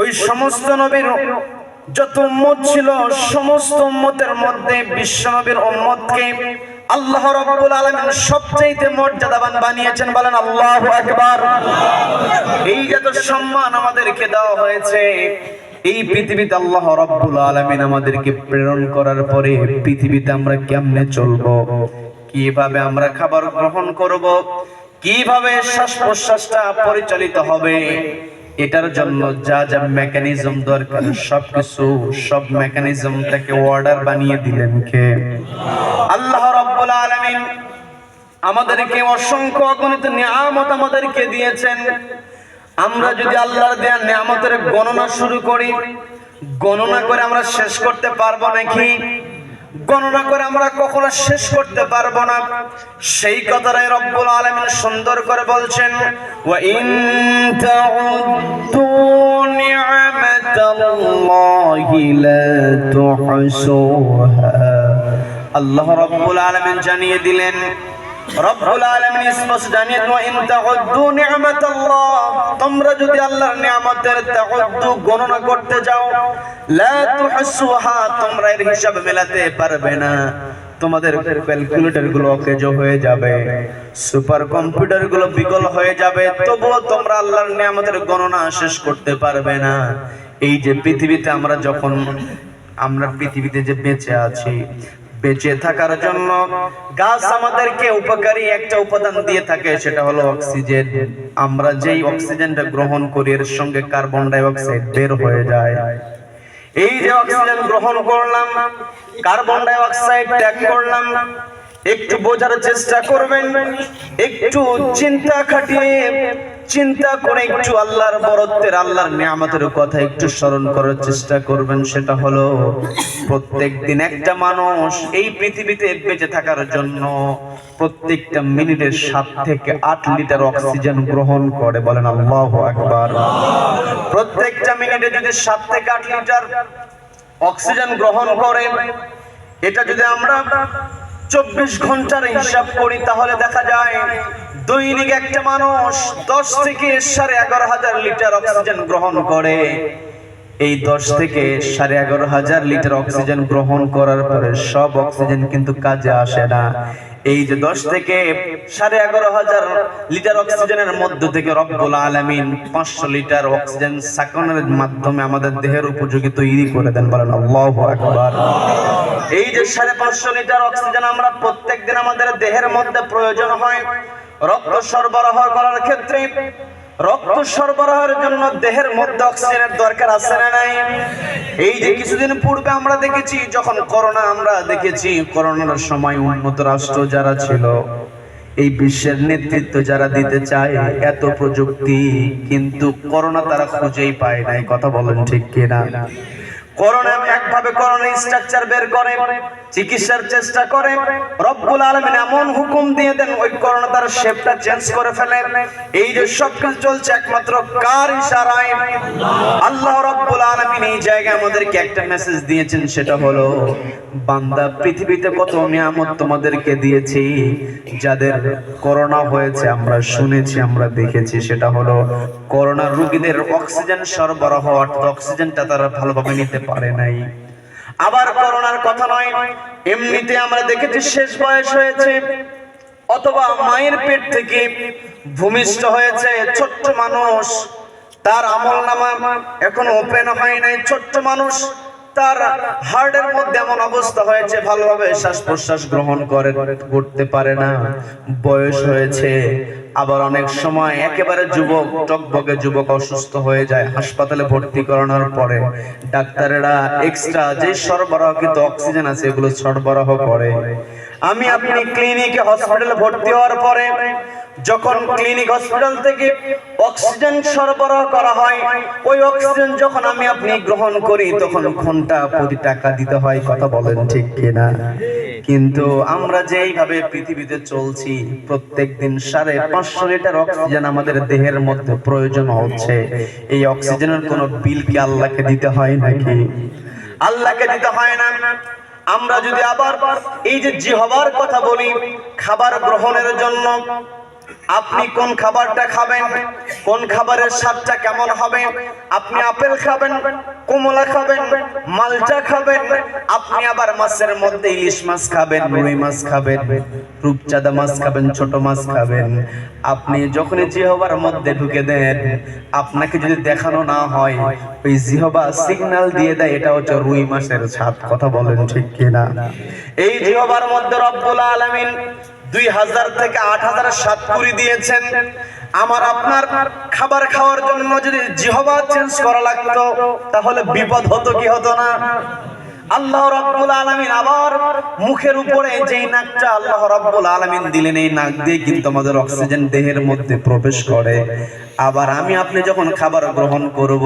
ওই সমস্ত নবীর যত উম্মত ছিল, সমস্ত উম্মতের মধ্যে বিশ্ব নবীর উম্মতকে আল্লাহ রাব্বুল আলামিন সবচেয়ে মর্যাদাবান বানিয়েছেন। বলেন, আল্লাহু আকবার। এই যত সম্মান আমাদেরকে দেওয়া হয়েছে, এই পৃথিবীতে আল্লাহ রাব্বুল আলামিন আমাদেরকে প্রেরণ করার পরে পৃথিবীতে আমরা কেমনে চলবো? কীভাবে আমরা খাবার গ্রহণ করব? কীভাবে শ্বাস প্রশ্বাসটা পরিচালিত হবে? এটার জন্য যা যা মেকানিজম দরকার সব কিছু সব মেকানিজম থেকে অর্ডার বানিয়ে দিলেন কে? আল্লাহ রাব্বুল আলামিন আমাদেরকে অসংখ্য অগণিত নিয়ামত আমাদেরকে দিয়েছেন। আমরা যদি আল্লাহর দেয়া নিয়ামতের গণনা শুরু করি, গণনা করে আমরা শেষ করতে পারব নাকি? গণনা করে আমরা কখনো শেষ করতে পারব না। সেই কথাটাই রব্বুল আলমিন সুন্দর করে বলছেন আল্লাহ রব্বুল আলমিন জানিয়ে দিলেন সুপার কম্পিউটারগুলো বিকল হয়ে যাবে, তবুও তোমরা আল্লাহর নিয়ামতের গণনা শেষ করতে পারবে না। এই যে পৃথিবীতে আমরা যখন, আমরা পৃথিবীতে যে বেঁচে আছি বেঁচে থাকার জন্য গাছ আমাদেরকে উপকারী একটা উপাদান দিয়ে থাকে, সেটা হলো অক্সিজেন। আমরা যেই অক্সিজেনটা গ্রহণ করি, এর সঙ্গে কার্বন ডাই অক্সাইড বের হয়ে যায়। এই যে অক্সিজেন গ্রহণ করলাম, কার্বন ডাই অক্সাইড ত্যাগ করলাম, একটু বোঝার চেষ্টা করবেন, একটু চিন্তা খাটিয়ে চিন্তা করে একটু আল্লাহর বরত্বের, আল্লাহর নিয়ামতের কথা একটু স্মরণ করার চেষ্টা করবেন, সেটা হলো প্রত্যেক দিন একটা মানুষ এই পৃথিবীতে বেঁচে থাকার জন্য প্রত্যেকটা মিনিটের সাত থেকে আট লিটার অক্সিজেন গ্রহণ করে। বলেন আল্লাহ আকবার। প্রত্যেকটা মিনিটে যদি সাত থেকে আট লিটার অক্সিজেন গ্রহণ করে, এটা যদি আমরা চব্বিশ ঘণ্টার হিসাব করি, তাহলে দেখা যায় দৈনিক একটা মানুষ, দশ থেকে সাড়ে এগারো হাজার লিটার অক্সিজেন গ্রহণ করে। এই দশ থেকে সাড়ে এগারো হাজার লিটার অক্সিজেন গ্রহণ করার পরে সব অক্সিজেন কিন্তু কাজে আসে না। এই যে দশ থেকে সাড়ে এগারো হাজার লিটার অক্সিজেনের মধ্য থেকে রব্বুল আলামিন পাঁচশো লিটার অক্সিজেন সাকনের মাধ্যমে আমাদের দেহের উপযোগী তৈরি করে দেন বলেন আল্লাহু আকবার। এই যে সাড়ে পাঁচশো লিটার অক্সিজেন আমরা প্রত্যেক দিন আমাদের দেহের মধ্যে প্রয়োজন হয় রক্ত সরবরাহ করার ক্ষেত্রে, রক্ত সরবরাহের জন্য দেহের মধ্যে অক্সিজেনের দরকার আছে না নাই? এই যে কিছুদিন পূর্বে আমরা দেখেছি, যখন করোনা আমরা দেখেছি, করোনার সময় উন্নত রাষ্ট্র যারা ছিল, এই বিশ্বের নেতৃত্ব যারা দিতে চায়, এত প্রযুক্তি, কিন্তু করোনা তারা খুঁজেই পায় নাই, কথা বলেন ঠিক কিনা? একভাবে করণে স্ট্রাকচার বের চিকিৎসার চেষ্টা এমন হুকুম দিয়ে দেন, ওই তার শেপটা চেঞ্জ করে ফেলেন এই যে চলছে একমাত্র কার আল্লাহ রব্বুল আলমিন এই জায়গায় আমাদেরকে একটা মেসেজ দিয়েছেন, সেটা হলো বান্দা, পৃথিবীতে কত নিয়ামত তোমাদেরকে দিয়েছি, যাদের করোনা হয়েছে, আমরা শুনেছি, আমরা দেখেছি, সেটা হলো করোনা রোগীদের অক্সিজেন সরবরাহ, অর্থাৎ অক্সিজেনটা তারা ভালোভাবে নিতে পারে নাই। আবার করোনার কথা নয়, এমনিতে আমরা দেখেছি শেষ বয়স হয়েছে, অথবা মায়ের পেট থেকে ভূমিষ্ঠ হয়েছে, ছোট্ট মানুষ, তার আমল নামা এখনও ওপেন হয় নাই, ছোট্ট মানুষ তার হার্টের মধ্যে এমন অবস্থা হয়েছে, ভালোভাবে শ্বাস প্রশ্বাস গ্রহণ করে করতে পারে না। বয়স হয়েছে, আবার অনেক সময় একেবারে যুবক টকবকে যুবক অসুস্থ হয়ে যায়, হাসপাতালে ভর্তি করানোর পরে ডাক্তারেরা এক্সট্রা যে সরবরাহকৃত অক্সিজেন আছে, এগুলো সরবরাহ করে। আমি আপনি ক্লিনিকে হসপিটালে ভর্তি হওয়ার পরে যখন ক্লিনিক হসপিটাল থেকে অক্সিজেন সরবরাহ করা হয়, ওই অক্সিজেন যখন আমি আপনি গ্রহণ করি, তখন ঘণ্টা প্রতি টাকা দিতে হয়, কথা বলেন ঠিক কিনা? কিন্তু আমরা যেইভাবে পৃথিবীতে চলছি প্রত্যেক দিন সাড়ে পাঁচশো লিটার অক্সিজেন আমাদের দেহের মধ্যে প্রয়োজন হচ্ছে। এই অক্সিজেনের কোনো বিল কি আল্লাহকে দিতে হয় নাকি? আল্লাহকে দিতে হয় না। আমরা যদি আবার এই যে জিহবার কথা বলি, খাবার গ্রহণের জন্য আপনি কোন খাবারটা খাবেন? কোন খাবারের স্বাদটা কেমন হবে? আপনি আপেল খাবেন, কমলা খাবেন মালটা খাবেন, আপনি আবার মাছের মধ্যে ইলিশ মাছ খাবেন, রুই মাছ খাবেন, রূপচাঁদা মাছ খাবেন, ছোট মাছ খাবেন। আপনি যখন জিহবার মধ্যে ঢুকে দেন, আপনাকে যদি দেখানো না হয়, ওই জিহবা সিগন্যাল দিয়ে দেয়, এটা হচ্ছে রুই মাছের স্বাদ। কথা বলেন ঠিক কিনা? এই জিহবার মধ্যে রব্বুল আলামিন দুই হাজার থেকে আট হাজার সাত কুড়ি দিয়েছেন। আমার আপনার খাবার খাওয়ার জন্য যদি জিহবা চেঞ্জ করা লাগতো, তাহলে বিপদ হতো কি হতো না? আল্লাহ রাব্বুল আলামিন আবার মুখের উপরে যেই নাকটা আল্লাহ রাব্বুল আলামিন দিলেন, এই নাক দিয়ে কিন্তু আমাদের অক্সিজেন দেহের মধ্যে প্রবেশ করে। আবার আমি আপনি যখন খাবার গ্রহণ করব,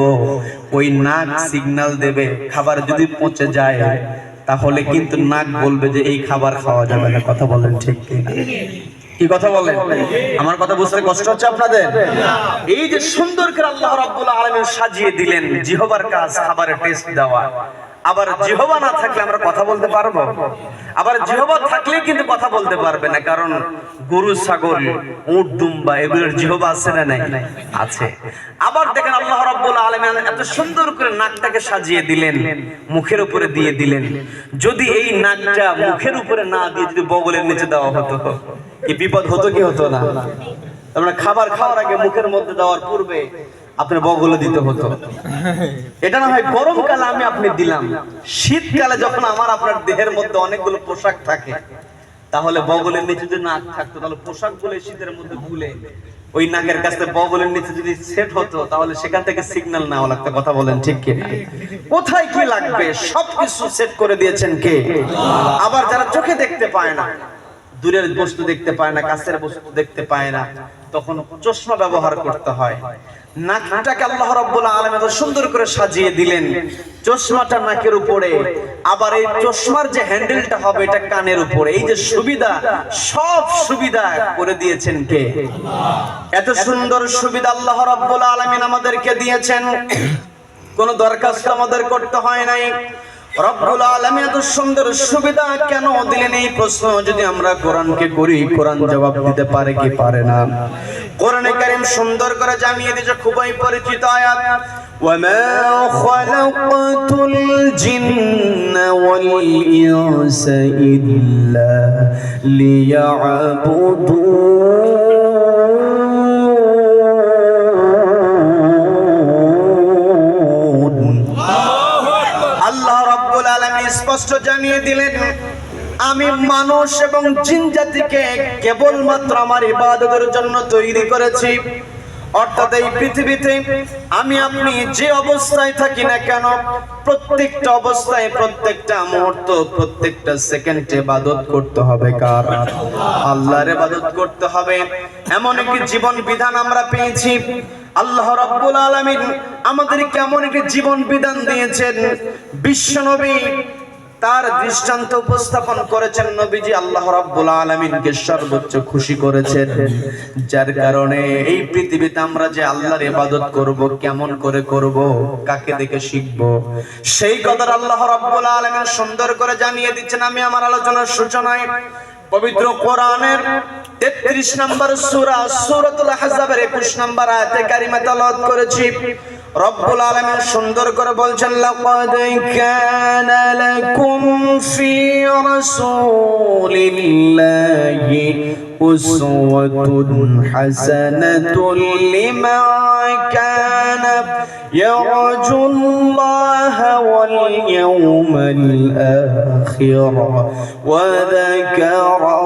ওই নাক সিগন্যাল দেবে, খাবার যদি পচে যায় তাহলে কিন্তু নাক বলবে যে এই খাবার খাওয়া যাবে না। কথা বলেন ঠিক কি? কি কথা বলেন? আমার কথা বুঝতে কষ্ট হচ্ছে আপনাদের? এই যে সুন্দর করে আল্লাহ রাব্বুল আলামিন সাজিয়ে দিলেন জিহবার কাজ খাবারের টেস্ট দেওয়া। আবার জিহবা না থাকলে আমরা কথা বলতে পারব? আবার জিহবা থাকলে কিন্তু কথা বলতে পারবে না কারণ গরু ছাগল উট দুম্বা এগুলোর জিহবা আছে না নাই? আছে। আবার দেখেন আল্লাহ রাব্বুল আলামিন এত সুন্দর করে নাকটাকে সাজিয়ে দিলেন মুখের উপরে দিয়ে দিলেন। যদি এই নাকটা মুখের উপরে না দিয়ে যদি বগলের নিচে দেওয়া হতো কি বিপদ হতো কি হতো না? আমরা খাবার খাওয়ার আগে মুখের মধ্যে দেওয়ার পূর্বে আপনার বগলে দিতে হতো। এটা না হয় গরমকালে আমি আপনি দিলাম। শীতকালে যখন আমার আপনার দেহের মধ্যে অনেকগুলো পোশাক থাকে, তাহলে বগলের নিচে যদি নাক থাকতো, তাহলে পোশাকগুলো শীতের মধ্যে ভুলে ওই নাকের কাছে বগলের নিচে যদি সেট হতো, তাহলে সেখান থেকে সিগন্যাল নেওয়া লাগতো, কথা বলেন ঠিক কি? কোথায় কি লাগবে? সবকিছু সেট করে দিয়েছেন কে? আবার যারা চোখে দেখতে পায় না, দূরের বস্তু দেখতে পায় না, কাছের বস্তু দেখতে পায় না, তখন চশমা ব্যবহার করতে হয়। নাকটাকে আল্লাহ রাব্বুল আলামিন এত সুন্দর করে সাজিয়ে দিলেন। চশমাটা নাকের উপরে, আবার এই চশমার যে হ্যান্ডেলটা হবে এটা কানের উপরে। এই যে সুবিধা, সব সুবিধা করে দিয়েছেন কে? এত সুন্দর সুবিধা আল্লাহ রাব্বুল আলামিন আমাদেরকে দিয়েছেন। কোন দরখাস্ত আমাদের করতে হয় নাই। রব্বুল আলামিন এত সুন্দর সুবিধা কেন দিলেন এই প্রশ্ন যদি আমরা কোরআনকে করি কোরআন জবাব দিতে পারে কি পারে না কোরআনে কারীম সুন্দর করে জানিয়ে দিয়েছে খুবই পরিচিত আয়াত وما خلقت الجن والإنس إلا ليعبدون আমি মানুষ এবং জিন জাতিকে কেবলমাত্র আমার ইবাদতের জন্য তৈরি করেছি। অর্থাৎ এই পৃথিবীতে আমি আপনি যে অবস্থায় থাকি না কেন, প্রত্যেকটা অবস্থায় প্রত্যেকটা মুহূর্ত, প্রত্যেকটা সেকেন্ডে ইবাদত করতে হবে কার? আল্লাহর ইবাদত করতে হবে। এমন একটি জীবন বিধান আমরা পেয়েছি। আল্লাহ রাব্বুল আলামিন আমাদের কেমন একটি জীবন বিধান দিয়েছেন। বিশ্বনবী তার দৃষ্টান্ত উপস্থাপন করেছেন নবীজি। আল্লাহ রাব্বুল আলামিনকে সর্বোচ্চ খুশি করেছেন। যার কারণে এই পৃথিবীতে আমরা যে আল্লাহর ইবাদত করব, কেমন করে করব, কাকে দেখে শিখব, সেই কথা আল্লাহ রাব্বুল আলামিন সুন্দর করে জানিয়ে দিচ্ছেন। আমি আমার আলোচনার সূচনায় পবিত্র কোরআনের 33 নম্বর সূরা, সূরাতুল আহজাবের 21 নম্বর আয়াতে কারিমা তেলাওয়াত করেছি। রব্বুল আলামিন সুন্দর করে বলছেন, লাকাদ কানা লাকুম ফি রাসূলিল্লাহি উসওয়াতুন হাসানাতুন লিমান কানা ইয়ারজুল্লাহা ওয়াল ইয়াওমাল আখির ওয়া যাকারা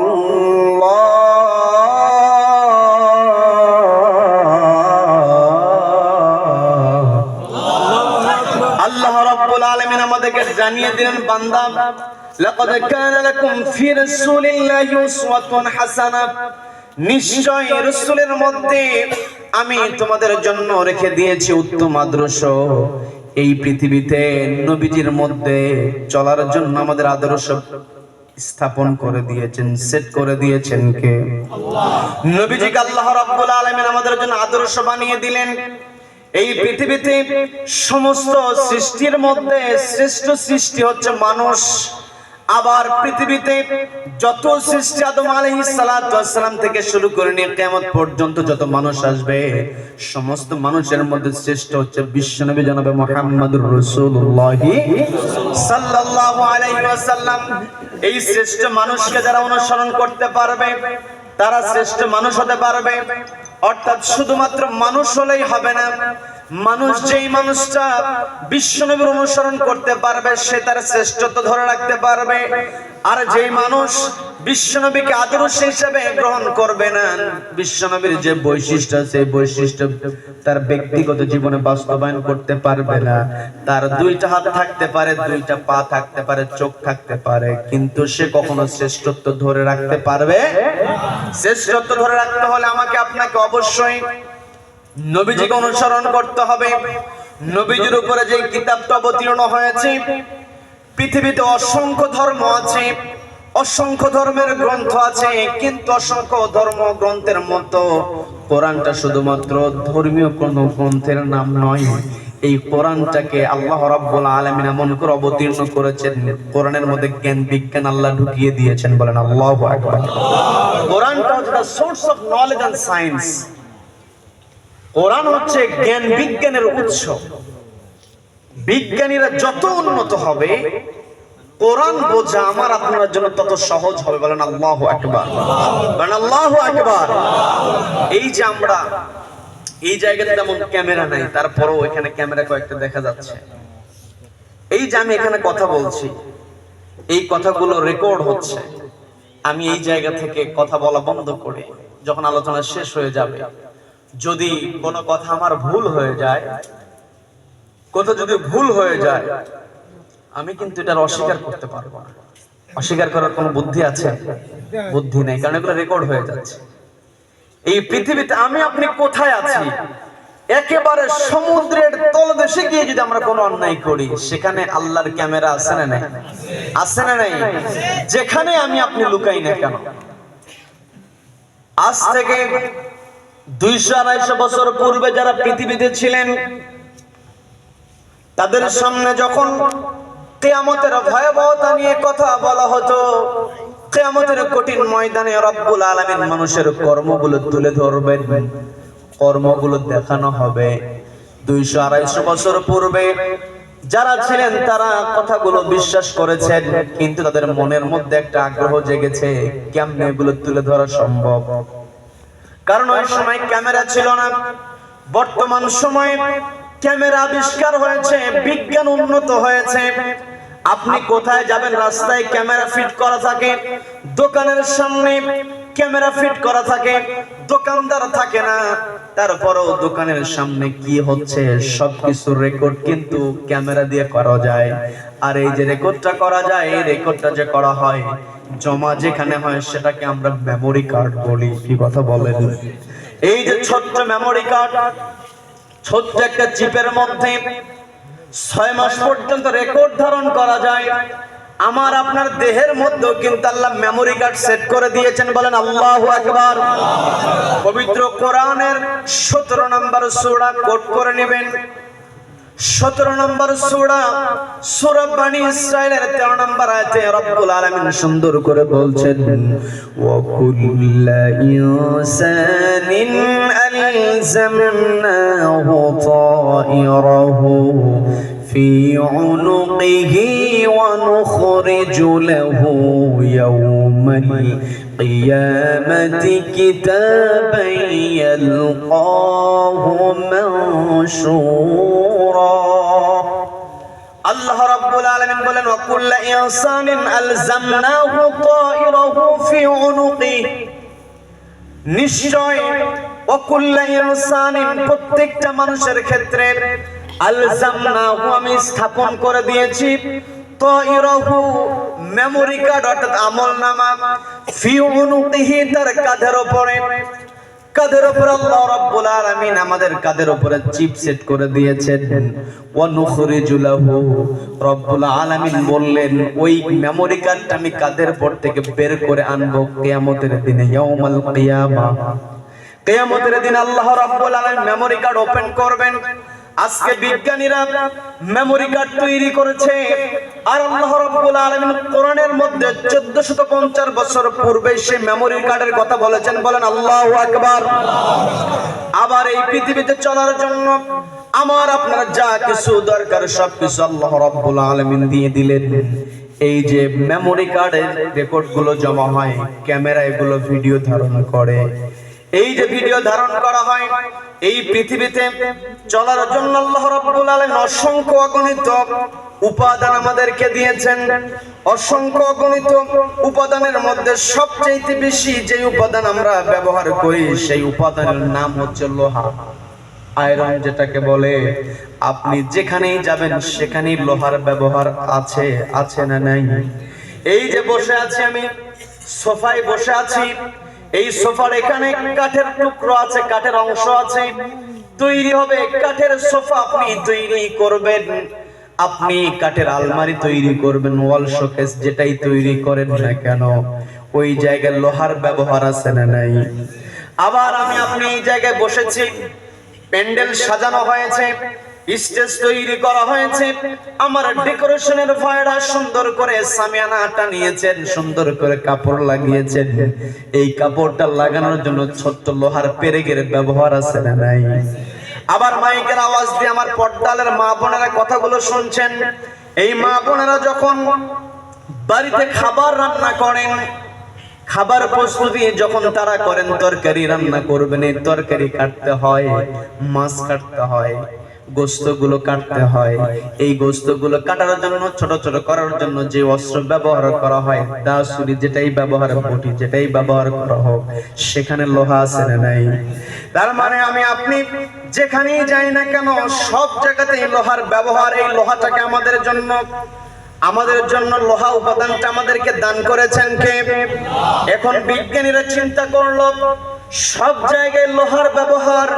জানিয়ে দিলেন বান্দা লাকাদ কানা লাকুম ফি রাসূলিল্লাহি উসওয়াতুন হাসানাহ নিশ্চয় রাসূলের মধ্যে আমি তোমাদের জন্য রেখে দিয়েছি উত্তম আদর্শ। এই পৃথিবীতে নবীজির মধ্যে চলার জন্য আমাদের আদর্শ স্থাপন করে দিয়েছেন সেট করে দিয়েছেন কে? নবীজিকে আল্লাহ রাব্বুল আলামিন আমাদের জন্য আদর্শ বানিয়ে দিলেন। এই পৃথিবীতে সমস্ত সৃষ্টির মধ্যে শ্রেষ্ঠ সৃষ্টি হচ্ছে মানুষ। আবার পৃথিবীতে যত সৃষ্টি আদম সালাতু ওয়াসসালাম থেকে শুরু করে নিয়ে কিয়ামত পর্যন্ত যত মানুষ আসবে, সমস্ত মানুষের মধ্যে শ্রেষ্ঠ হচ্ছে বিশ্বনবী জনাবে মুহাম্মদুর রাসূলুল্লাহ সাল্লাল্লাহু আলাইহি এই শ্রেষ্ঠ মানুষকে যারা অনুসরণ করতে পারবে, তারা শ্রেষ্ঠ মানুষ হতে পারবে। অর্থাৎ শুধুমাত্র মানুষ হলেই হবে না মানুষ যেই মানুষটা বিশ্বনবীর অনুসরণ করতে পারবে, সে তার শ্রেষ্ঠত্ব ধরে রাখতে পারবে। আর যেই মানুষ বিশ্বনবীকে আদর্শ হিসেবে গ্রহণ করবে না, বিশ্বনবীর যে বৈশিষ্ট্য সেই বৈশিষ্ট্য তার ব্যক্তিগত জীবনে বাস্তবায়ন করতে পারবে না। তার দুইটা হাত থাকতে পারে, দুইটা পা থাকতে পারে, চোখ থাকতে পারে, কিন্তু সে কখনো শ্রেষ্ঠত্ব ধরে রাখতে পারবে? শ্রেষ্ঠত্ব ধরে রাখতে হলে আমাকে আপনাকে অবশ্যই নবীজিকে অনুসরণ করতে হবে। নবীজির উপরে যে কিতাবটা অবতীর্ণ হয়েছে, পৃথিবীতে অসংখ্য ধর্ম আছে, অসংখ্য ধর্মের গ্রন্থ আছে, কিন্তু অসংখ্য ধর্ম গ্রন্থের মতো কোরআনটা শুধুমাত্র ধর্মীয় কোন গ্রন্থের নাম নয়। এই কোরআনটাকে আল্লাহ রাব্বুল আলামিন এমন করে অবতীর্ণ করেছেন, কোরআনের মধ্যে জ্ঞান, বিজ্ঞান আল্লাহ ঢুকিয়ে দিয়েছেন বলেন আল্লাহু আকবার। কোরআনটা হচ্ছে source of knowledge and science Quran হচ্ছে জ্ঞান বিজ্ঞানের উৎস। বিজ্ঞানীরা যত উন্নত হবে, কোরআন বোঝা আমার আপনার জন্য তত সহজ হবে বলেন আল্লাহ আকবার। বলেন আল্লাহ আকবার। এই যে আমরা, এই জায়গাতে তেমন ক্যামেরা নাই, তারপরও এখানে ক্যামেরা কয়েকটা দেখা যাচ্ছে। এই যে আমি এখানে কথা বলছি, এই কথাগুলো রেকর্ড হচ্ছে। আমি এই জায়গা থেকে কথা বলা বন্ধ করে, যখন আলোচনা শেষ হয়ে যাবে। যদি কোনো কথা আমার ভুল হয়ে যায় কোথাও যদি ভুল হয়ে যায়, আমি কিন্তু এটার অস্বীকার করতে পারব না। অস্বীকার করার কোনো বুদ্ধি আছে? বুদ্ধি নেই, কারণ এগুলো রেকর্ড হয়ে যাচ্ছে। এই পৃথিবীতে আমি আপনি কোথায় আছি? একেবারে সমুদ্রের তলদেশে গিয়ে যদি আমরা কোনো অন্যায় করি, সেখানে আল্লাহর ক্যামেরা আছে না নাই? আছে না নাই? যেখানে আমি আপনি লুকাই না কেন? আজ থেকে দুইশো আড়াইশো বছর পূর্বে যারা পৃথিবীতে ছিলেন, তাদের সামনে যখন কেয়ামতের ভয়াবহতা নিয়ে কথা বলা হতো, কেয়ামতের কঠিন ময়দানে রব্বুল আলামিন মানুষের কর্মগুলো তুলে ধরবেন, কর্মগুলো দেখানো হবে। দুইশো আড়াইশো বছর পূর্বে যারা ছিলেন, তারা কথাগুলো বিশ্বাস করেছেন, কিন্তু তাদের মনের মধ্যে একটা আগ্রহ জেগেছে, কেমনে এগুলো তুলে ধরা সম্ভব? কারণ ওই সময় ক্যামেরা ছিল না। বর্তমান সময়ে ক্যামেরা আবিষ্কার হয়েছে, বিজ্ঞান উন্নত হয়েছে। আপনি কোথায় যাবেন রাস্তায় ক্যামেরা ফিট করা থাকে, দোকানের সামনে ক্যামেরা ফিট করা থাকে, দোকানদার থাকে না। তারপরও দোকানের সামনে কি হচ্ছে, সবকিছু রেকর্ড কিন্তু ক্যামেরা দিয়ে করা যায়। আর এই যে রেকর্ডটা করা যায়, এই রেকর্ডটা যে করা হয়, জমা যেখানে হয় সেটাকে আমরা মেমোরি কার্ড বলি, কি কথা বলেন? এই যে ছোট্ট মেমোরি কার্ড ছোট্ট একটা চিপের মধ্যে ছয় মাস পর্যন্ত রেকর্ড ধারণ করা যায়। আমার আপনার দেহের মধ্যেও কিন্তু আল্লাহ মেমোরি কার্ড সেট করে দিয়েছেন, বলেন আল্লাহু আকবার। পবিত্র কোরআনের সতেরো নম্বর সূরা কোট করে নেবেন। সতেরো নম্বর সূরা সূরা বানি ইসরাইলের তেরো নম্বর আয়াতে রব্বুল আলামিন সুন্দর করে বলছেন আলজামনাহু তাইরাহু في عنقه ونخرج له يوم القيامة كتابا يلقاه منشورا আল্লাহ রাব্বুল আলামিন বলেন ওয়া কুল্লা ইনসানিন আলজামনাহু তাইরাহু ফি উনুকি নিশ্চয় ওয়া কুল্লা ইনসানিন প্রত্যেকটা মানুষের ক্ষেত্রে আলজামনাহু আমি স্থাপন করে দিয়েছি। তাইরাহু মেমোরি কার্ড অর্থাৎ আমলনামা ফি উনুকিহি তার কাঁধের উপরে কাদের উপর আল্লাহ রাব্বুল আলামিন আমাদের কাদের উপরে চিপ সেট করে দিয়েছেন। ওয়া নুখরিজু লাহু, রব্বুল আলামিন বললেন, ওই মেমোরি কার্ডটা আমি কাদের উপর থেকে বের করে আনব কিয়ামতের দিনে, ইয়াউমাল কিয়ামা। কিয়ামতের দিন আল্লাহ রাব্বুল আলামিন মেমোরি কার্ড ওপেন করবেন। আজকে বিজ্ঞানীরা মেমোরি কার্ড তৈরি করেছে। আর আল্লাহ রাব্বুল আলামিন কোরআনের মধ্যে 1450 বছর পূর্বে সেই মেমোরি কার্ডের কথা বলেছেন। বলেন, আল্লাহু আকবার। আবার এই পৃথিবীতে চলার জন্য আমার, আপনার যা কিছু দরকার, সব কিছু আল্লাহ রাব্বুল আলামিন দিয়ে দিলেন। এই যে মেমোরি কার্ডের রেকর্ডগুলো জমা হয়, ক্যামেরা এগুলো ভিডিও ধারণ করে। এই যে ভিডিও ধারণ করা হয়, এই পৃথিবীতে চলার জন্য আল্লাহ রাব্বুল আলামিন অসংখ্য অগণিত উপাদান আমাদেরকে দিয়েছেন। অসংখ্য অগণিত উপাদানের মধ্যে সবচেয়ে বেশি যে উপাদান আমরা ব্যবহার করি, সেই উপাদানের নাম হচ্ছে লোহা। আয়রন যেটাকে বলে, আপনি যেখানেই যাবেন সেখানেই লোহার ব্যবহার আছে আছে না নাই? এই যে বসে আছি আমি, সোফায় বসে আছি এই সোফার এখানে কাঠের টুকরো আছে, কাঠের অংশ আছে। তৈরি হবে কাঠের সোফা, আপনি তৈরি করবেন। আপনি কাঠের আলমারি তৈরি করবেন, ওয়াল শোকেস যেটাই তৈরি করেন না কেন, ওই জায়গায় লোহার ব্যবহার আছে না নাই? আবার আমি আপনি এই জায়গায় বসেছি, প্যান্ডেল সাজানো হয়েছে। স্টেজ তৈরি করা হয়েছে। আমার ডেকোরেশনের ভয়রা সুন্দর করে সামিয়ানা টানিয়েছেন সুন্দর করে কাপড় লাগিয়েছেন। এই কাপড়টা লাগানোর জন্য ছোট্ট লোহার পেরেকের ব্যবহার আছে না নাই? আবার মাইকের আওয়াজ দিয়ে আমার পর্দালের মা বোনেরা কথাগুলো শুনছেন। এই মা বোনেরা যখন বাড়িতে খাবার রান্না করেন, খাবার প্রস্তুতি যখন তারা করেন, তরকারি রান্না করবেন, এই তরকারি কাটতে হয়, মাছ কাটতে হয়। গোস্তগুলো কাটতে হয়। এই গোস্তগুলো কাটার জন্য, ছোট ছোট করার জন্য যে অস্ত্র ব্যবহার করা হয় দা ছুরি যেটাই ব্যবহার, বটি যেটাই ব্যবহার করা হোক, সেখানে লোহা আছে না নাই? তার মানে আমি আপনি যেখানেই যাই না কেন, সব জায়গাতেই লোহার ব্যবহার, এই লোহাটাকে আমাদের জন্য আমাদের জন্য লোহা উপাদানটা আমাদেরকে দান করেছেন কে? এখন বিজ্ঞানীরা চিন্তা করল, সব জায়গায় লোহার ব্যবহার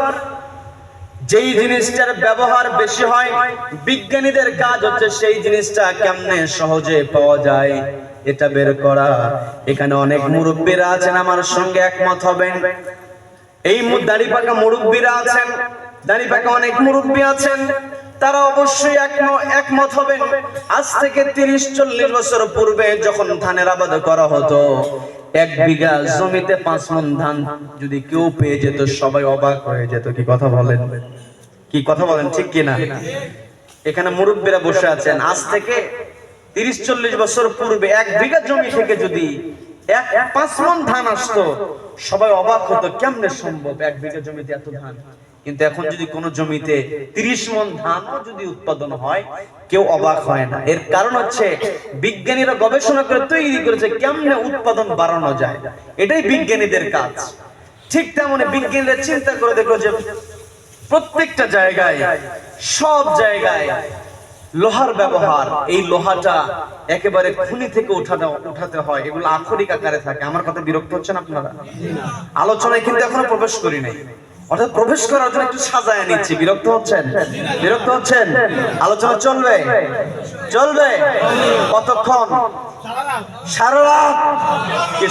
যেই জিনিসটার ব্যবহার বেশি হয়, বিজ্ঞানীদের কাজ হচ্ছে সেই জিনিসটা কেমনে সহজে পাওয়া যায়, এটা বের করা। এখানে অনেক মুরব্বীরা আছেন, আমার সঙ্গে একমত হবেন। এই দাড়ি পাকা মুরব্বীরা আছেন দাড়ি পাকা অনেক মুরব্বী আছেন, তারা অবশ্যই একম- একমত হবেন। আজ থেকে তিরিশ চল্লিশ বছর পূর্বে যখন ধানের আবাদ করা হতো এক বিঘা জমিতে পাঁচ মন ধান। যদি কেউ পেয়ে যেত, সবাই অবাক হয়ে যেত। কি কথা বলেন? কি কথা বলেন? ঠিক কিনা? এখানে মুরব্বীরা বসে আছেন। আজ থেকে তিরিশ চল্লিশ বছর পূর্বে এক বিঘা জমি থেকে যদি এক পাঁচ মন ধান আসতো, সবাই অবাক হতো, কেমনে সম্ভব এক বিঘা জমিতে এত ধান? কিন্তু এখন যদি কোনো জমিতে তিরিশ মন ধানও যদি উৎপাদন হয়, কেউ অবাক হয় না। এর কারণ হচ্ছে বিজ্ঞানীরা গবেষণা করে তৈরি করেছে কেমনে উৎপাদন বাড়ানো যায়। এটাই বিজ্ঞানীদের কাজ। ঠিক তেমনি বিজ্ঞানীরা চিন্তা করে দেখল যে প্রত্যেকটা জায়গায়, সব জায়গায় লোহার ব্যবহার, এই লোহাটা একেবারে খুনি থেকে উঠানো, উঠাতে হয়। এগুলো আক্ষরিক আকারে থাকে। আমার কথা বিরক্ত হচ্ছেন আপনারা? আলোচনায় কিন্তু এখনও প্রবেশ করি নাই। অর্থাৎ প্রবেশ করার জন্য একটু সাজায় নিচ্ছি। বিরক্ত হচ্ছেন? বিরক্ত হচ্ছেন? আলোচনা চলবে? চলবে? কতক্ষণ? সারা রাত কি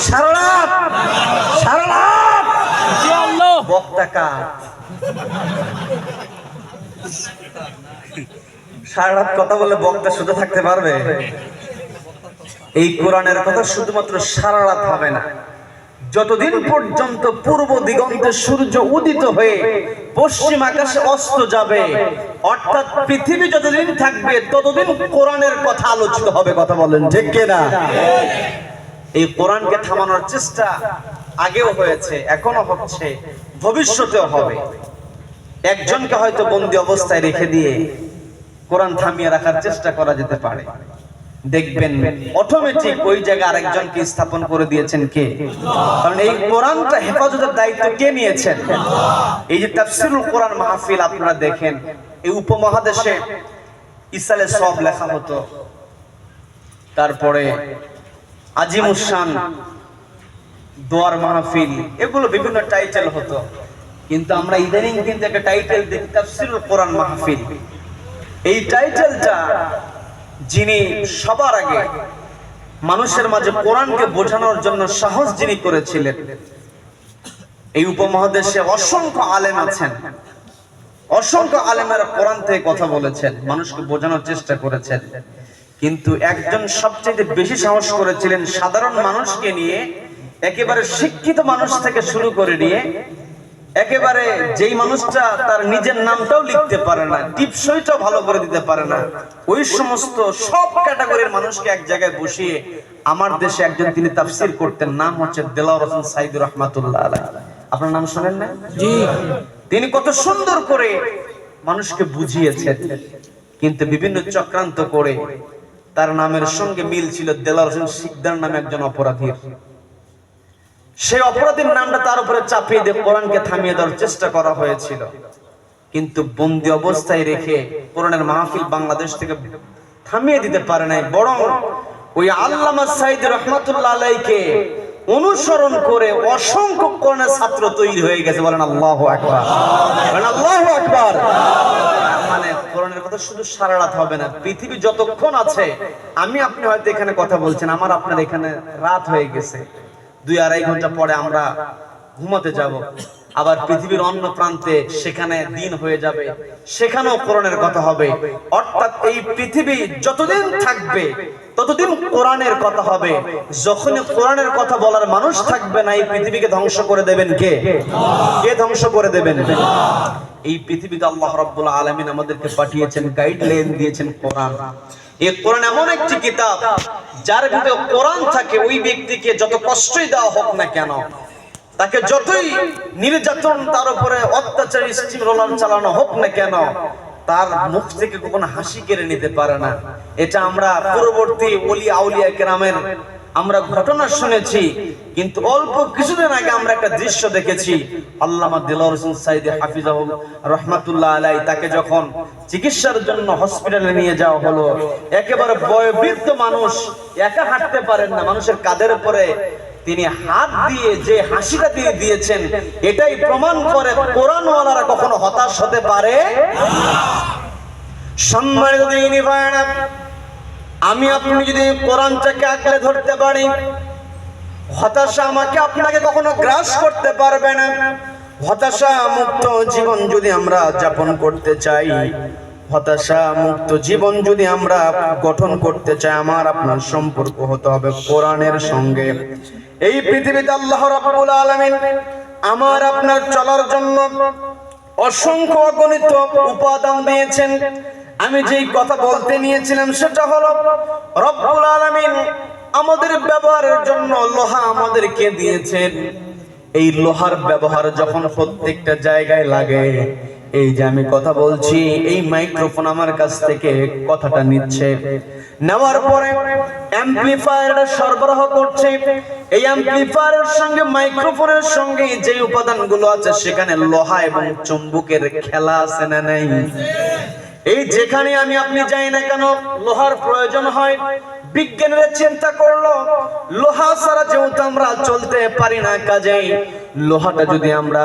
কথা বলে বক্তা শুধু থাকতে পারবে? এই কোরআনের কথা শুধুমাত্র সারা রাত হবে না। যতদিন পর্যন্ত পূর্ব দিগন্তে সূর্য উদিত হয়ে পশ্চিম আকাশে অস্ত যাবে, অর্থাৎ পৃথিবী যতদিন থাকবে, ততদিন কোরআনের কথা আলোচিত হবে, কথা বলেন ঠিক কিনা? এই কোরআনকে থামানোর চেষ্টা আগেও হয়েছে এখনও হচ্ছে, ভবিষ্যতেও হবে। একজনকে হয়তো বন্দি অবস্থায় রেখে দিয়ে কোরআন থামিয়ে রাখার চেষ্টা করা যেতে পারে। দেখবেন অটোমেটিক ওই জায়গায় আরেকজনকে স্থাপন করে দিয়েছেন কে? কারণ এই কোরআনটা হেফাজতের দায়িত্ব কে নিয়েছেন? এই যে তাফসিরুল কোরআন মাহফিল আপনারা দেখেন, এই উপমহাদেশে ইসালে সব লেখা হতো। তারপরে আজিমুসান, দোয়ার মাহফিল, এগুলো বিভিন্ন টাইটেল হতো। কিন্তু আমরা ইদানিং কিন্তু একটা টাইটেল দেখি, তাফসিরুল কোরআন মাহফিল। এই টাইটেলটা যিনি সবার আগে মানুষের মাঝে কোরআনকে বোঝানোর জন্য সাহস যিনি করেছিলেন, এই উপমহাদেশে অসংখ্য আলেম আছেন। অসংখ্য আলেমের কোরআন থেকে কথা বলেছেন, মানুষকে বোঝানোর চেষ্টা করেছেন। কিন্তু একজন সবচেয়ে বেশি সাহস করেছিলেন সাধারণ মানুষকে নিয়ে, একেবারে শিক্ষিত মানুষ থেকে শুরু করে নিয়ে একেবারে যেই মানুষটা তার নিজের নামটাও লিখতে পারে না টিপসইটাও ভালো করে দিতে পারে না ওই সমস্ত সব ক্যাটাগরির মানুষকে এক জায়গায় বসিয়ে আমার দেশে একজন তিনি তাফসির করতেন নাম হচ্ছে দেলাওয়ার হোসেন সাইদুর রহমাতুল্লাহ আলাই আপনার নাম শোনেন না জি। তিনি কত সুন্দর করে মানুষকে বুঝিয়েছেন কিন্তু বিভিন্ন চক্রান্ত করে তার নামের সঙ্গে মিল ছিল দেলার হোসেন শিকদার নামে একজন অপরাধীর। সেই অপরাধীর নামটা তার উপরে চাপিয়ে দিয়ে কোরআনকে থামিয়ে দেওয়ার চেষ্টা করা হয়েছিল। কিন্তু বন্দি অবস্থায় রেখে কোরআনের মাহফিল বাংলাদেশ থেকে থামিয়ে দিতে পারে নাই, বরং ওই আল্লামা সাইদ রহমাতুল্লাহ আলাইকে অনুসরণ করে অসংখ্য কোরআনের ছাত্র তৈরি হয়ে গেছে, বলেন আল্লাহ আকবার। বলেন আল্লাহ আকবার। মানে কোরআনের কথা শুধু সারা রাত হবে না, পৃথিবী যতক্ষণ আছে, আমি আপনি হয়তো এখানে কথা বলছেন, আমার আপনার এখানে রাত হয়ে গেছে। দুই আড়াই ঘণ্টা পরে আমরা ঘুমাতে যাব। আবার পৃথিবীর অন্য প্রান্তে সেখানে দিন হয়ে যাবে। সেখানেও কোরআনের কথা হবে। অর্থাৎ এই পৃথিবী যতদিন থাকবে, ততদিন কোরআনের কথা হবে। যখন কোরআনের কথা বলার মানুষ থাকবে না, এই পৃথিবীকে ধ্বংস করে দেবেন কে? কে ধ্বংস করে দেবেন? এই পৃথিবীতে আল্লাহ রাব্বুল আলামিন আমাদেরকে পাঠিয়েছেন গাইডলাইন দিয়েছেন কোরআন এই কোরআন এমন একটি কিতাব যার ভিতরে কোরআন থাকে, ওই ব্যক্তিকে যত কষ্টই দেওয়া হোক না কেন, তাকে যতই নির্যাতন তার উপরে অত্যাচার স্টিম চালানো হোক না কেন, তার মুখ থেকে কখনো হাসি কেড়ে নিতে পারে না। এটা আমরা পরবর্তী ওলি আউলিয়া কেরামের আমরা ঘটনা শুনেছি, কিন্তু অল্প কিছুদিন আগে আমরা একটা দৃশ্য দেখেছি। আল্লামা দিলর হোসেন সাইদ হাফিজাহুল রহমাতুল্লাহ আলাই তাকে যখন চিকিৎসার জন্য হসপিটালে নিয়ে যাওয়া হলো, একেবারে বয়োবৃদ্ধ মানুষ, একা হাঁটতে পারেন না, মানুষের কাদের উপরে তিনি হাত দিয়ে যে হাসিটা তিনি দিয়েছেন, এটাই প্রমাণ করে কোরআনওয়ালারা কখনো হতাশ হতে পারে সম্মানিত আমি আপনি যদি কোরআনটাকে আঁকড়ে ধরতে পারি, হতাশা আমাকে আপনাকে কখনো গ্রাস করতে পারবে না। হতাশা মুক্ত জীবন যদি আমরা যাপন করতে চাই হতাশা মুক্ত জীবন যদি আমরা গঠন করতে চাই, আমার আপনার সম্পর্ক হতে হবে কোরআনের সঙ্গে। এই পৃথিবীতে আল্লাহ রাব্বুল আলামিন আমার আপনার চলার জন্য অসংখ্য অগণিত উপাদান দিয়েছেন। আমি যেই কথা বলতে নিয়েছিলাম সেটা হলো রব্বুল আলামিন আমাদের ব্যবহারের জন্য লোহা আমাদেরকে দিয়েছেন। এই লোহার ব্যবহার যখন প্রত্যেকটা জায়গায় লাগে এই যে আমি কথা বলছি এই মাইক্রোফোন আমার কাছ থেকে কথাটা নিচ্ছে। নেওয়ার পরে অ্যাম্পলিফায়ারটা সরবরাহ করছে। এই অ্যাম্পলিফায়ারের সঙ্গে মাইক্রোফোনের সঙ্গে যে উপাদানগুলো আছে সেখানে লোহা এবং চুম্বকের খেলা আছে না নাই? এই যেখানে আমি আপনি যাই না কেন, লোহার প্রয়োজন হয়। বিজ্ঞানীরা চিন্তা করল, লোহা ছাড়া যেহেতু আমরা চলতে পারি না কাজেই লোহাটা যদি আমরা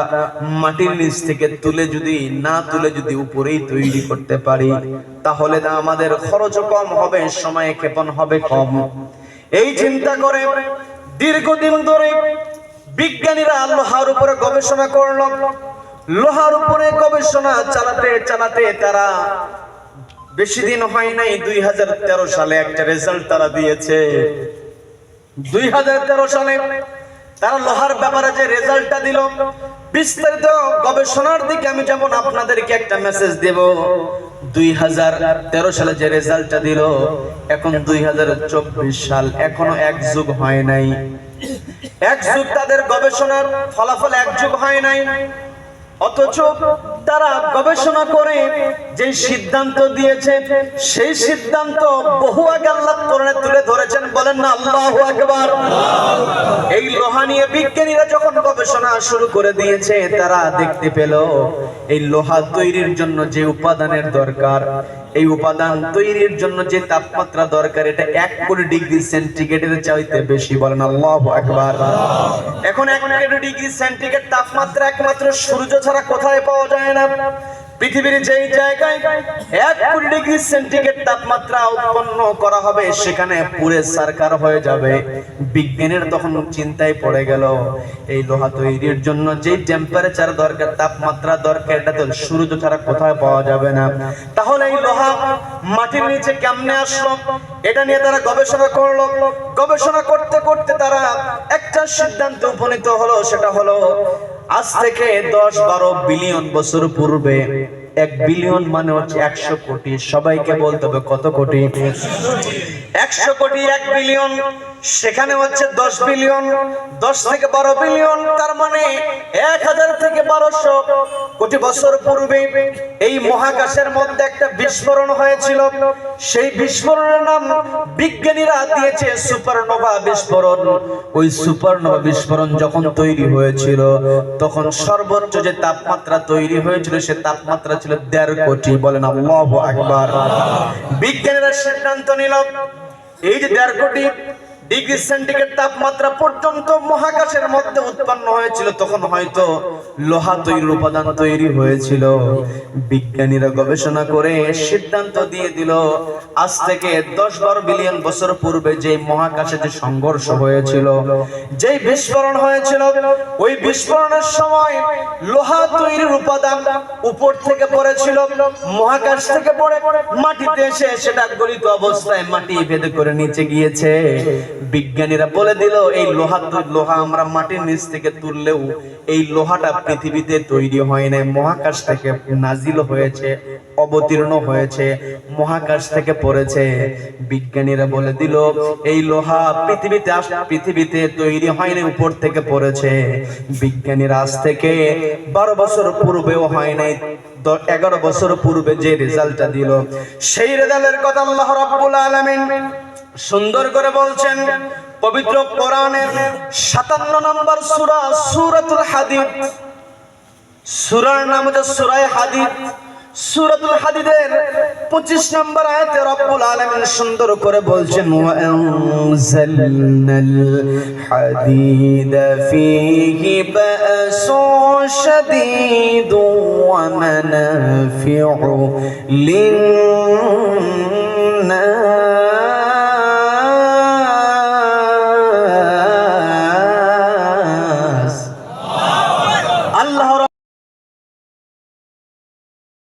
মাটির নিচ থেকে তুলে যদি, না তুলে যদি উপরেই তৈরি করতে পারি, তাহলে আমাদের খরচও কম হবে, সময় ক্ষেপণ হবে কম। এই চিন্তা করে দীর্ঘদিন ধরে বিজ্ঞানীরা লোহার উপরে গবেষণা করল লোহার উপরে গবেষণা চালাতে চালাতে তারা বেশি দিন হয় নাই, দুই হাজার তেরো সালে একটা রেজাল্ট তারা দিয়েছে। দুই হাজার তেরো সালে তারা লোহার ব্যাপারে যে রেজাল্টটা দিল, বিস্তারিত গবেষণার দিকে আমি যেমন আপনাদেরকে একটা মেসেজ দেব, দুই হাজার তেরো সালে যে রেজাল্টটা দিল, এখন দুই হাজার চব্বিশ সাল, এখনও এক যুগ হয় নাই। এক যুগ তাদের গবেষণার ফলাফল এক যুগ হয় নাই। অথচ তারা গবেষণা করে যে সিদ্ধান্ত দিয়েছে, সেই সিদ্ধান্ত বহু আগে আল্লাহ কোরআনে তুলে ধরেছেন। বলেন না, আল্লাহ একবার এই লোহা নিয়ে বিজ্ঞানীরা যখন গবেষণা শুরু করে দিয়েছে, তারা দেখতে পেল, এই লোহা তৈরির জন্য যে উপাদানের দরকার এই উপাদান তৈরির জন্য যে তাপমাত্রা দরকার, এটা এক কোটি ডিগ্রি সেন্টিগ্রেডের চাইতে বেশি। বলেন আল্লাহ একবার এখন এক কোটি ডিগ্রি সেন্টিগ্রেড তাপমাত্রা একমাত্র সূর্য ছাড়া কোথায় পাওয়া যায় না? পৃথিবীর যেই জায়গায় এক কোটি ডিগ্রি সেন্টিগ্রেড তাপমাত্রা উৎপন্ন করা হবে, সেখানে পুরে সারকার হয়ে যাবে। বিজ্ঞানের তখন চিন্তায় পড়ে গেল, এই লোহা তৈরির জন্য যে টেম্পারেচার দরকার, তাপমাত্রা দরকার, এটা তো সূর্য ছাড়া কোথায় পাওয়া যাবে না। তাহলে এই লোহা মাটির নিচে কেমনে আসলো? এটা নিয়ে তারা গবেষণা করল। গবেষণা করতে করতে তারা একটা সিদ্ধান্ত উপনীত হলো, সেটা হলো আজ থেকে দশ বারো বিলিয়ন বছর পূর্বে এক বিলিয়ন মানে হচ্ছে একশো কোটি। সবাইকে বলতে হবে কত কোটি? একশো কোটি, এক বিলিয়ন। সেখানে হচ্ছে দশ বিলিয়ন, দশ থেকে বারো বিলিয়ন, তার মানে এক হাজার থেকে বারোশো কোটি বছর পূর্বে এই মহাকাশের মধ্যে একটা বিস্ফোরণ হয়েছিল। সেই বিস্ফোরণের নাম বিজ্ঞানীরা দিয়েছে সুপারনোভা বিস্ফোরণ। ওই সুপারনোভা বিস্ফোরণ যখন তৈরি হয়েছিল, তখন সর্বোচ্চ যে তাপমাত্রা তৈরি হয়েছিল, সে তাপমাত্রা ছিল দেড় কোটি, বলেন আল্লাহ আকবার। বিজ্ঞানীরা সিদ্ধান্ত নিল, এই যে দেড় কোটি ডিগ্রি সেন্টিগ্রেড তাপমাত্রা পর্যন্ত মহাকাশের মধ্যে উৎপন্ন হয়েছিল, তখন হয়তো লোহা তৈরির উপাদান তৈরি হয়েছিল। বিজ্ঞানীরা গবেষণা করে সিদ্ধান্ত দিয়ে দিল, আজ থেকে দশ বারো বিলিয়ন বছর পূর্বে যে মহাকাশে যে সংঘর্ষ হয়েছিল, যে বিস্ফোরণ হয়েছিল, ওই বিস্ফোরণের সময় লোহা তৈরির উপাদান উপর থেকে পড়েছিল, মহাকাশ থেকে পড়ে মাটিতে এসে সেটা গলিত অবস্থায় মাটি ভেদে করে নিচে গিয়েছে। বিজ্ঞানীরা বলে দিল, এই লোহা লোহা আমরা মাটির নিচ থেকে তুললেও এই লোহাটা পৃথিবীতে তৈরি হয় নাই। মহাকাশ থেকে নাজিল হয়েছে, অবতীর্ণ হয়েছে, মহাকাশ থেকে পড়েছে। বিজ্ঞানীরা বলে দিল, এই লোহা পৃথিবীতে পৃথিবীতে তৈরি হয়নি উপর থেকে পড়েছে। বিজ্ঞানীরা আজ থেকে বারো বছর পূর্বেও হয় নাই। এগারো বছর পূর্বে যে রেজাল্টটা দিল, সেই রেজাল্টের কথা আল্লাহ রাব্বুল আলামিন সুন্দর করে বলছেন, পবিত্র কোরআনের সাতান্ন নম্বর সূরা, সূরাতুল হাদিদ। সূরার নাম হচ্ছে সূরায়ে হাদিদ। সূরাতুল হাদিদের 25 নম্বর আয়াতে রব্বুল আলামিন সুন্দর করে বলছেন, ওয়া আনজালনাল হাদিদা ফীহি বা'সুন শাদীদু ওয়া মানাফি'ু লিন-নাস